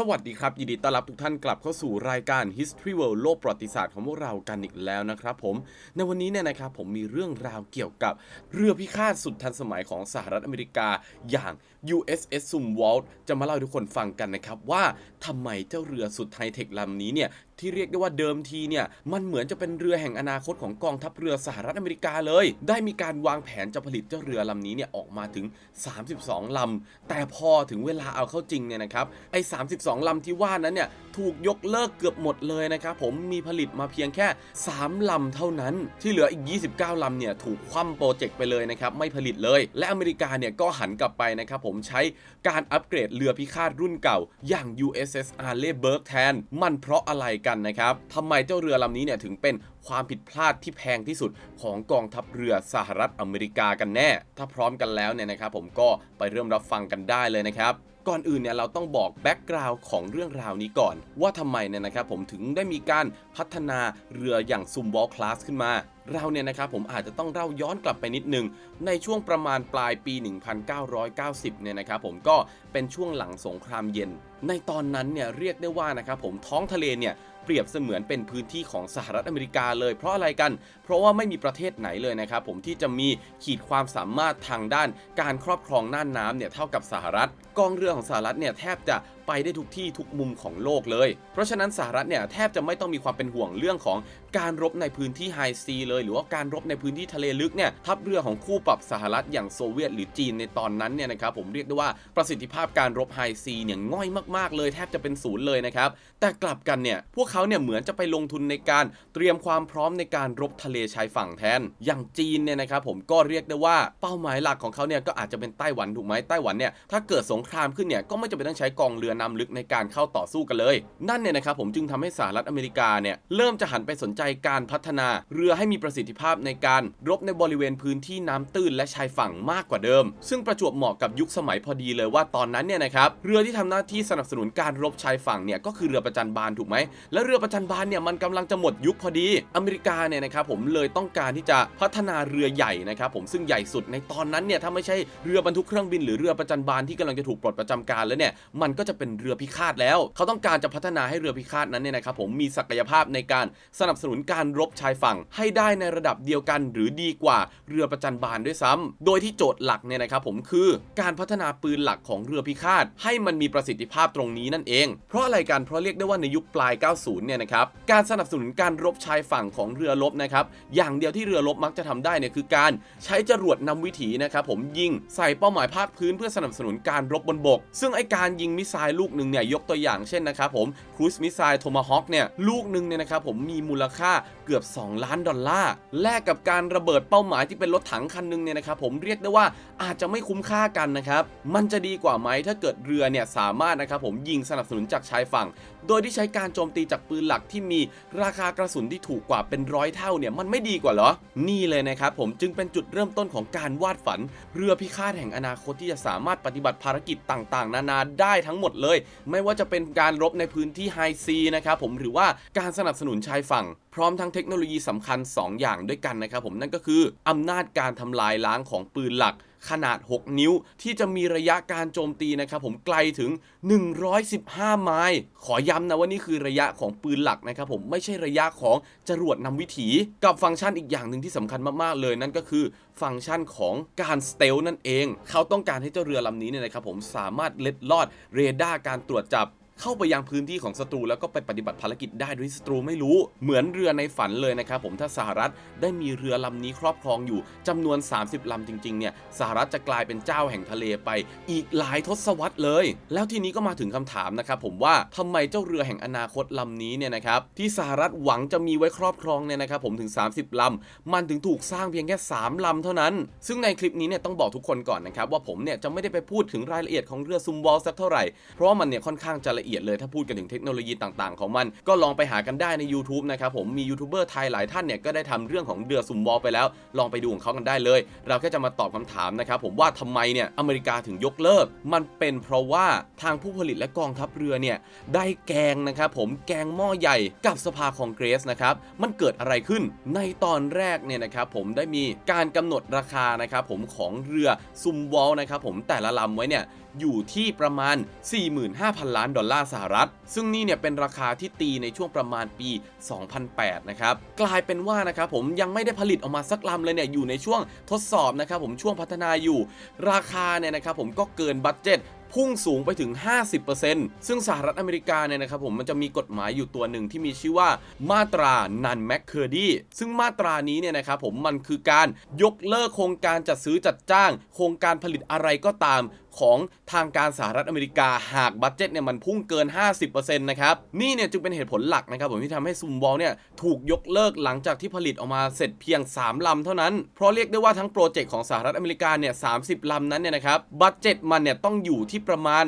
สวัสดีครับ ยินดีต้อนรับทุกท่านกลับเข้าสู่รายการ History World โลกประวัติศาสตร์ของพวกเรากันอีกแล้วนะครับผม ในวันนี้เนี่ยนะครับผมมีเรื่องราวเกี่ยวกับเรือพิฆาตสุดทันสมัยของสหรัฐอเมริกาอย่าง USS s u m w a l t จะมาเล่าทุกคนฟังกันนะครับว่าทำไมเจ้าเรือสุดไฮเทคลำนี้เนี่ยที่เรียกได้ว่าเดิมทีเนี่ยมันเหมือนจะเป็นเรือแห่งอนาคตของกองทัพเรือสหรัฐอเมริกาเลย ได้มีการวางแผนจะผลิตเจ้าเรือลำนี้เนี่ยออกมาถึง 32 ลำ แต่พอถึงเวลาเอาเข้าจริงเนี่ยนะครับไอ้ 32 ลำที่ว่านั้นเนี่ยถูกยกเลิกเกือบหมดเลยนะครับผมมีผลิตมาเพียงแค่ 3 ลำเท่านั้น ที่เหลืออีก 29 ลำเนี่ยถูกคว่ำโปรเจกต์ไปเลยนะครับไม่ผลิตเลย และอเมริกาเนี่ยก็หันกลับไปนะครับผมใช้การอัปเกรดเรือพิฆาตรุ่นเก่า อย่าง USS Arleigh แทน มันเพราะอะไรกันนะครับทำไมเจ้าเรือลำนี้เนี่ยถึงเป็น ความผิดพลาดที่แพงที่สุดของกองทัพเรือสหรัฐอเมริกากันแน่ ถ้าพร้อมกันแล้วเนี่ยนะครับ ผมก็ไปเริ่มรับฟังกันได้เลยนะครับก่อนอื่นเนี่ยเราต้องบอกแบ็กกราวน์ของเรื่องราวนี้ก่อน ว่าทำไมเนี่ยนะครับผมถึงได้มีการพัฒนาเรืออย่างซุมบอลคลาสขึ้นมา เราเนี่ยนะครับผมอาจจะต้องเล่าย้อนกลับไปนิดนึง ในช่วงประมาณปลายปี 1990 เนี่ยนะครับผมก็เป็นช่วงหลังสงครามเย็นในตอนนั้นเนี่ยเรียกได้ว่านะครับผมท้องทะเลเนี่ยเปรียบเสมือนเป็นพื้นที่ของสหรัฐอเมริกาเลยเพราะอะไรกัน เพราะว่าไม่มีประเทศไหนเลยนะครับผมที่จะมีขีดความสามารถทางด้านการครอบครองน่านน้ำเนี่ยเท่ากับสหรัฐ กองเรือของสหรัฐเนี่ยแทบจะ ไปได้ทุกที่ทุกมุมของโลกเลย เพราะฉะนั้นสหรัฐเนี่ยแทบจะไม่ต้องมีความเป็นห่วงเรื่องของการรบในพื้นที่ไฮซีเลย หรือว่าการรบในพื้นที่ทะเลลึกเนี่ยทัพเรือของคู่ปรับสหรัฐอย่างโซเวียต หรือจีนในตอนนั้นเนี่ยนะครับผมเรียกได้ว่าประสิทธิภาพการรบไฮซีเนี่ยง่อยมากๆ เลยแทบจะเป็นศูนย์เลยนะครับแต่กลับกันเนี่ยพวกเขาเนี่ยเหมือนจะไปลงทุนในการเตรียมความพร้อมในการรบทะเลชายฝั่งแทน อย่างจีนเนี่ยนะครับผมก็เรียกได้ว่าเป้าหมายหลักของเขาเนี่ยก็อาจจะเป็นไต้หวันถูกไหมไต้หวันเนี่ยถ้าเกิดสงครามขึ้นเนี่ยก็ไม่จำเป็นต้องใช้กองเรือนำลึกในการเข้าต่อสู้กันเลย นั่นเนี่ยนะครับผมจึงทำให้สหรัฐอเมริกาเนี่ยเริ่มจะหันไปสนใจการพัฒนาเรือให้มีประสิทธิภาพในการรบในบริเวณพื้นที่น้ำตื้นและชายฝั่งมากกว่าเดิม ซึ่งประจวบเหมาะกับยุคสมัยพอดีเลยว่าตอนนั้นเนี่ยนะครับเรือที่ทำหน้าที่สนับสนุนการรบชายฝั่งเนี่ยก็คือเรือประจันบานถูกไหมและเรือประจันบานเนี่ยมันกำลังจะหมดยุคพอดี อเมริกาเนี่ยนะครับผมเลยต้องการที่จะพัฒนาเรือใหญ่นะครับผมซึ่งใหญ่สุดในตอนนั้นเนี่ยถ้าไม่ใช่เรือบรรทุกเครื่องบินหรือเรือประจันบานที่กำลังจะถูกปลดประจำการแล้วเนี่ยมันก็จะเป็นเรือพิฆาตแล้ว เขาต้องการจะพัฒนาให้เรือพิฆาตนั้นเนี่ยนะครับผมมีศักยภาพในการสนับสนุนการรบชายฝั่ง ให้ได้ในระดับเดียวกัน หรือดีกว่าเรือประจันบานด้วยซ้ำโดยที่โจทย์หลักเนี่ยนะครับผมคือการพัฒนาปืนหลักของเรือพิฆาต ให้มันมีประสิทธิภาพตรงนี้นั่นเอง เพราะอะไรกันเพราะเรียกได้ว่าในยุคปลาย 90 เนี่ยนะครับการสนับสนุนการรบชายฝั่งของเรือรบนะครับอย่างเดียวที่เรือรบมักจะทำได้เนี่ยคือการใช้จรวดนำวิถีนะครับผมยิงใส่เป้าหมายภาคพื้นเพื่อสนับสนุนการรบบนบก ซึ่งไอการยิงมิสไซล์ลูกหนึ่งเนี่ยยกตัวอย่างเช่นนะครับผมครูซมิสไซล์โทมาฮอคเนี่ยลูกหนึ่งเนี่ยนะครับผมมีมูลค่า เกือบ 2 ล้านดอลลาร์แลกกับการระเบิดเป้าหมายที่เป็นรถถังคันหนึงเนี่ยนะครับผมเรียกได้ว่าอาจจะไม่คุ้มค่ากันนะครับมันจะดีกว่าไหมถ้าเกิดเรือเนี่ยสามารถนะครับผมยิงสนับสนุนจากชายฝั่ง โดยที่ใช้การโจมตีจากปืนหลักที่มีราคากระสุนที่ถูกกว่าเป็นร้อยเท่าเนี่ยมันไม่ดีกว่าเหรอ นี่เลยนะครับผมจึงเป็นจุดเริ่มต้นของการวาดฝัน เรือพิฆาตแห่งอนาคตที่จะสามารถปฏิบัติภารกิจต่างๆ นานาได้ทั้งหมดเลย ไม่ว่าจะเป็นการรบในพื้นที่ไฮซีนะครับผมหรือว่าการสนับสนุนชายฝั่ง พร้อมทั้งเทคโนโลยีสำคัญ 2 อย่างด้วยกันนะครับผมนั่นก็คืออำนาจการทำลายล้างของปืนหลักขนาด 6 นิ้วที่จะมีระยะการโจมตีนะครับผมไกลถึง 115 ไมล์ ขอย้ำนะว่านี่คือระยะของปืนหลักนะครับผมไม่ใช่ระยะของจรวดนำวิถี กับฟังก์ชันอีกอย่างหนึ่งที่สำคัญมาก ๆ เลย นั่นก็คือฟังก์ชันของการสเตลนั่นเอง เขาต้องการให้เจ้าเรือลำนี้เนี่ยนะครับผมสามารถเล็ดลอดเรดาร์การตรวจจับ เข้าไปยังพื้นที่ของศัตรูแล้วก็ไปปฏิบัติภารกิจได้โดยศัตรูไม่รู้เหมือนเรือในฝันเลยนะครับผมถ้าสหรัฐได้มีเรือลำนี้ครอบครองอยู่จำนวน 30ลำจริงๆเนี่ยสหรัฐจะกลายเป็นเจ้าแห่งทะเลไป อีกหลายทศวรรษเลย แล้วทีนี้ก็มาถึงคำถามนะครับผมว่าทำไมเจ้าเรือแห่งอนาคตลำนี้เนี่ยนะครับที่สหรัฐหวังจะมีไว้ครอบครองเนี่ยนะครับผมถึง 30ลำมันถึงถูกสร้างเพียงแค่ 3ลำเท่านั้น ซึ่งในคลิปนี้เนี่ยต้องบอกทุกคนก่อนนะครับว่าผมเนี่ยจะไม่ได้ไปพูดถึงรายละเอียดของเรือซุมวอลสักเท่าไหร่เพราะว่ามันเนี่ยค่อนข้างจะละเอียดเลยถ้าพูดกันถึงเทคโนโลยีต่างๆ ของมัน ก็ลองไปหากันได้ใน YouTube นะครับผมมียูทูบเบอร์ไทยหลายท่านเนี่ยก็ได้ทำเรื่องของเรือซุมวอลไปแล้ว ลองไปดูของเขากันได้เลย เราแค่จะมาตอบคำถามนะครับผมว่าทำไมเนี่ยอเมริกาถึงยกเลิก มันเป็นเพราะว่าทางผู้ผลิตและกองทัพเรือเนี่ยได้แกงนะครับผมแกงหม้อใหญ่กับสภาคองเกรสนะครับมันเกิดอะไรขึ้นในตอนแรกเนี่ยนะครับผมได้มีการกำหนดราคานะครับผมของเรือซุมวอลนะครับผมแต่ละลำไว้เนี่ย อยู่ที่ประมาณ 45,000 ล้านดอลลาร์สหรัฐ ซึ่งนี่เนี่ยเป็นราคาที่ตีในช่วงประมาณปี 2008 นะครับ กลายเป็นว่านะครับผมยังไม่ได้ผลิตออกมาสักลำเลยเนี่ยอยู่ในช่วงทดสอบนะครับผมช่วงพัฒนาอยู่ ราคาเนี่ยนะครับผมก็เกินบัตเจ็ตพุ่งสูงไปถึง 50%ซึ่งสหรัฐอเมริกาเนี่ยนะครับผมมันจะมีกฎหมายอยู่ตัวหนึ่งที่มีชื่อว่ามาตรานันแมคเคอร์ดีซึ่งมาตรานี้เนี่ยนะครับผมมันคือการยกเลิกโครงการจัดซื้อจัดจ้าง โครงการผลิตอะไรก็ตาม ของทางการสหรัฐอเมริกาหากบัตเจ็ตเนี่ยมันพุ่งเกิน 50%นะครับ นี่เนี่ยจึงเป็นเหตุผลหลักนะครับผมที่ทำให้ซุมบอลเนี่ยถูกยกเลิกหลังจากที่ผลิตออกมาเสร็จเพียง 3ลำเท่านั้น เพราะเรียกได้ว่าทั้งโปรเจกต์ของสหรัฐอเมริกาเนี่ย30ลำนั้นเนี่ยนะครับบัตเจ็ตมันเนี่ยต้องอยู่ที่ประมาณ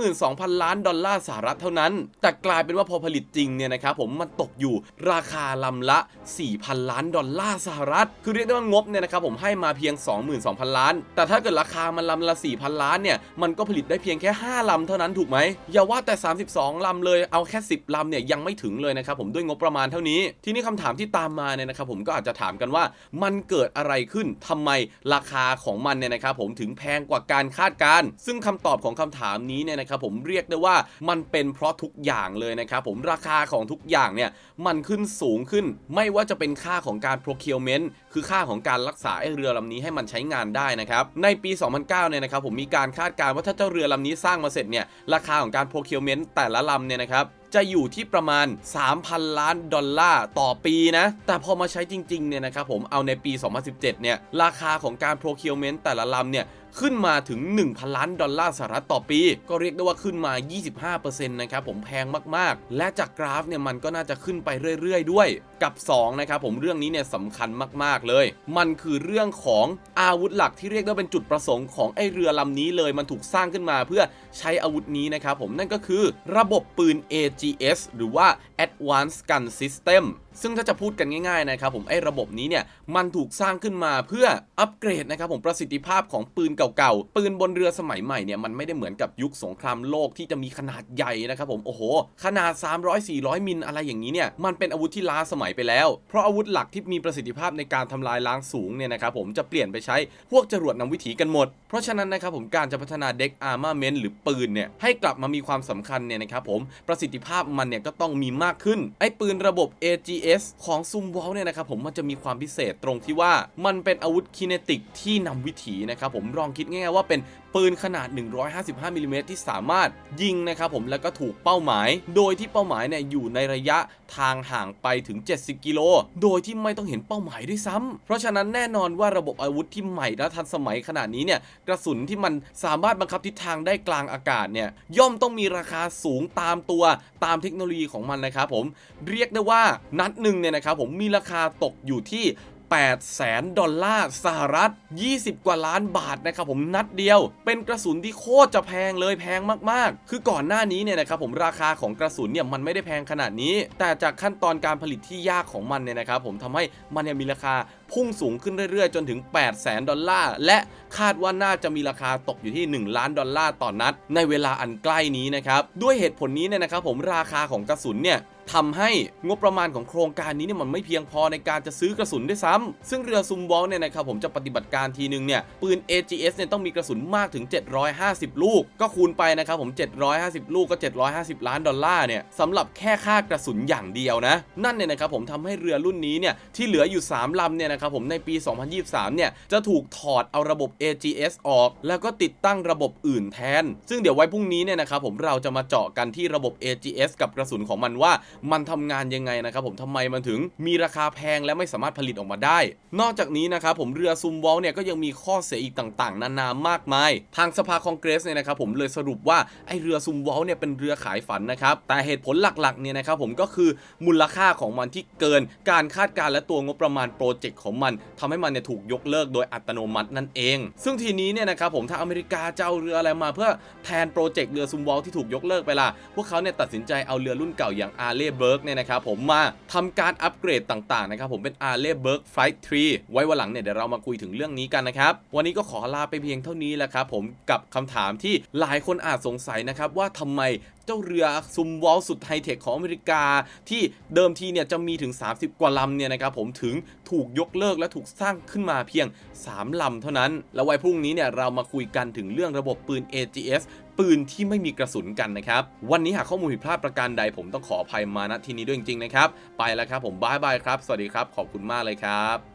22,000 ล้านดอลลาร์สหรัฐเท่านั้น แต่กลายเป็นว่าพอผลิตจริงเนี่ยนะครับผมมันตกอยู่ราคาลำละ 4,000 ล้านดอลลาร์สหรัฐ คือเรียกได้ว่างบเนี่ยนะครับผมให้มาเพียง 22,000 ล้าน แต่ถ้าเกิดราคามันลำละ 4,000 ล้านเนี่ยมันก็ผลิตได้เพียงแค่ 5 ลำเท่านั้นถูกไหมอย่าว่าแต่ 32 ลำเลยเอาแค่ 10 ลำเนี่ยยังไม่ถึงเลยนะครับผมด้วยงบประมาณเท่านี้ ทีนี้คำถามที่ตามมาเนี่ยนะครับผมก็อาจจะถามกันว่ามันเกิดอะไรขึ้นทำไมราคาของมันเนี่ยนะครับผมถึงแพงกว่าการคาดการณ์ซึ่งคำตอบของคำถามนี้เนี่ยนะครับผมเรียกได้ว่ามันเป็นเพราะทุกอย่างเลยนะครับผมราคาของทุกอย่างเนี่ยมันขึ้นสูงขึ้น ไม่ว่าจะเป็นค่าของการ procurement คือค่าของการรักษาไอเรือลำนี้ให้มันใช้งานได้นะครับในปี 2009เนี่ยนะครับผมมีการคาดการณ์ว่าถ้าเจ้าเรือลำนี้สร้างมาเสร็จเนี่ยราคาของการ procurement แต่ละลำเนี่ยนะครับจะอยู่ที่ประมาณ 3,000 ล้านดอลลาร์ต่อปีนะ แต่พอมาใช้จริงๆเนี่ยนะครับผมเอาในปี 2017 เนี่ย ราคาของการ procurement แต่ละลำเนี่ย ขึ้นมาถึง 1,000 ล้านดอลลาร์สหรัฐต่อปี ก็เรียกได้ว่าขึ้นมา 25%นะครับผมแพงมากๆ และจากกราฟเนี่ยมันก็น่าจะขึ้นไปเรื่อยๆ ด้วยกับ 2 นะครับผมเรื่องนี้เนี่ยสำคัญมากๆเลย มันคือเรื่องของอาวุธหลักที่เรียกได้ว่าเป็นจุดประสงค์ของไอเรือลำนี้เลยมันถูกสร้างขึ้นมาเพื่อใช้อาวุธนี้นะครับผมนั่นก็คือระบบปืน AGS หรือว่า Advanced Gun System ซึ่งถ้าจะพูดกันง่ายๆนะครับผมไอ้ระบบนี้เนี่ยมันถูกสร้างขึ้นมาเพื่ออัปเกรดนะครับผมประสิทธิภาพของปืนเก่าๆปืนบนเรือสมัยใหม่เนี่ยมันไม่ได้เหมือนกับยุคสงครามโลกที่จะมีขนาดใหญ่นะครับผมโอ้โห ขนาด 300-400 มิลอะไรอย่างนี้เนี่ยมันเป็นอาวุธที่ล้าสมัยไปแล้ว เพราะอาวุธหลักที่มีประสิทธิภาพในการทำลายล้างสูงเนี่ยนะครับผมจะเปลี่ยนไปใช้พวกจรวดนำวิถีกันหมด เพราะฉะนั้นนะครับผมการจะพัฒนาเด็กอาร์มาเมนต์หรือปืนเนี่ยให้กลับมามีความสำคัญเนี่ยนะครับผมประสิทธิภาพมันเนี่ยก็ต้องมีมากขึ้นไอ้ปืนระบบ S ของซุมวอลเนี่ยนะครับผมมันจะมีความพิเศษตรงที่ว่ามันเป็นอาวุธคินเนติกที่นำวิถีนะครับผมลองคิดง่ายๆว่าเป็นปืนขนาด 155มิลลิเมตรที่สามารถยิงนะครับผมแล้วก็ถูกเป้าหมาย โดยที่เป้าหมายเนี่ยอยู่ในระยะทางห่างไปถึง 70 กิโล โดยที่ไม่ต้องเห็นเป้าหมายด้วยซ้ำเพราะฉะนั้นแน่นอนว่าระบบอาวุธที่ใหม่และทันสมัยขนาดนี้เนี่ยกระสุนที่มันสามารถบังคับทิศทางได้กลางอากาศเนี่ยย่อมต้องมีราคาสูงตามตัวตามเทคโนโลยีของมันนะครับผมเรียกได้ว่านัดหนึ่งเนี่ยนะครับผมมีราคาตกอยู่ที่ 8แสนดอลลาร์สหรัฐ 20 กว่าล้านบาทนะครับผมนัดเดียว เป็นกระสุนที่โคตรจะแพงเลยแพงมากๆ คือก่อนหน้านี้เนี่ยนะครับผมราคาของกระสุนเนี่ยมันไม่ได้แพงขนาดนี้ แต่จากขั้นตอนการผลิตที่ยากของมันเนี่ยนะครับผมทำให้มันเนี่ยมีราคา พุ่งสูงขึ้นเรื่อยๆ จนถึง8แสนดอลลาร์ และคาดว่าน่าจะมีราคาตกอยู่ที่ 1 ล้านดอลลาร์ต่อนัด ในเวลาอันใกล้นี้นะครับ ด้วยเหตุผลนี้เนี่ยนะครับผมราคาของกระสุนเนี่ยทำให้งบประมาณของโครงการนี้เนี่ยมันไม่เพียงพอในการจะซื้อกระสุนด้วยซ้ำซึ่งเรือซุมบอลเนี่ยนะครับผมจะปฏิบัติการทีนึงเนี่ยปืน AGS เนี่ยต้องมีกระสุนมากถึง 750 ลูก ก็คูณไปนะครับผม 750 ลูกก็ 750 ล้านดอลลาร์เนี่ยสำหรับแค่ค่ากระสุนอย่างเดียวนะ นั่นเนี่ยนะครับผมทำให้เรือรุ่นนี้เนี่ยที่เหลืออยู่ 3ลำเนี่ยนะครับผมในปี 2023 เนี่ยจะถูกถอดเอาระบบ AGS ออก แล้วก็ติดตั้งระบบอื่นแทน ซึ่งเดี๋ยวไว้พรุ่งนี้เนี่ยนะครับผมเราจะมาเจาะกันที่ระบบ AGS กับกระสุนของมันว่า มันทำงานยังไงนะครับผมทำไมมันถึงมีราคาแพงและไม่สามารถผลิตออกมาได้ นอกจากนี้นะครับผมเรือซุมวอลเนี่ยก็ยังมีข้อเสียอีกต่างๆ นานามากมาย ทางสภาคองเกรสเนี่ยนะครับผมเลยสรุปว่าไอเรือซุมวอลเนี่ยเป็นเรือขายฝันนะครับแต่เหตุผลหลักๆเนี่ยนะครับผมก็คือมูลค่าของมันที่เกินการคาดการณ์และตัวงบประมาณโปรเจกต์ของมันทำให้มันเนี่ยถูกยกเลิกโดยอัตโนมัตินั่นเอง ซึ่งทีนี้เนี่ยนะครับผมถ้าอเมริกาจะเอาเรืออะไรมาเพื่อแทนโปรเจกต์เรือซุมวอลที่ถูกยกเลิกไปล่ะพวกเขาเนี่ยตัดสินใจเอาเรือรุ่นเก่าอย่างอาร์เล่เบิร์กเนี่ยนะครับผมมาทำการอัปเกรดต่างๆนะครับผมเป็น a r l e y b u r g Flight 3ไว้วันหลังเนี่ยเดี๋ยวเรามาคุยถึงเรื่องนี้กันนะครับวันนี้ก็ขอลาไปเพียงเท่านี้แหละครับผมกับคำถามที่หลายคนอาจสงสัยนะครับว่าทำไม เจ้าเรือซุมวอลสุดไฮเทคของอเมริกา ที่เดิมทีเนี่ยจะมีถึง 30 กว่าลำเนี่ยนะครับผมถึงถูกยกเลิกและถูกสร้างขึ้นมาเพียง 3 ลำเท่านั้น แล้วไว้พรุ่งนี้เนี่ยเรามาคุยกันถึงเรื่องระบบปืน AGS ปืนที่ไม่มีกระสุนกันนะครับ วันนี้หากข้อมูลผิดพลาดประการใดผมต้องขออภัยมาณที่นี้ด้วยจริงๆนะครับ ไปแล้วครับผมบายบายครับ สวัสดีครับ ขอบคุณมากเลยครับ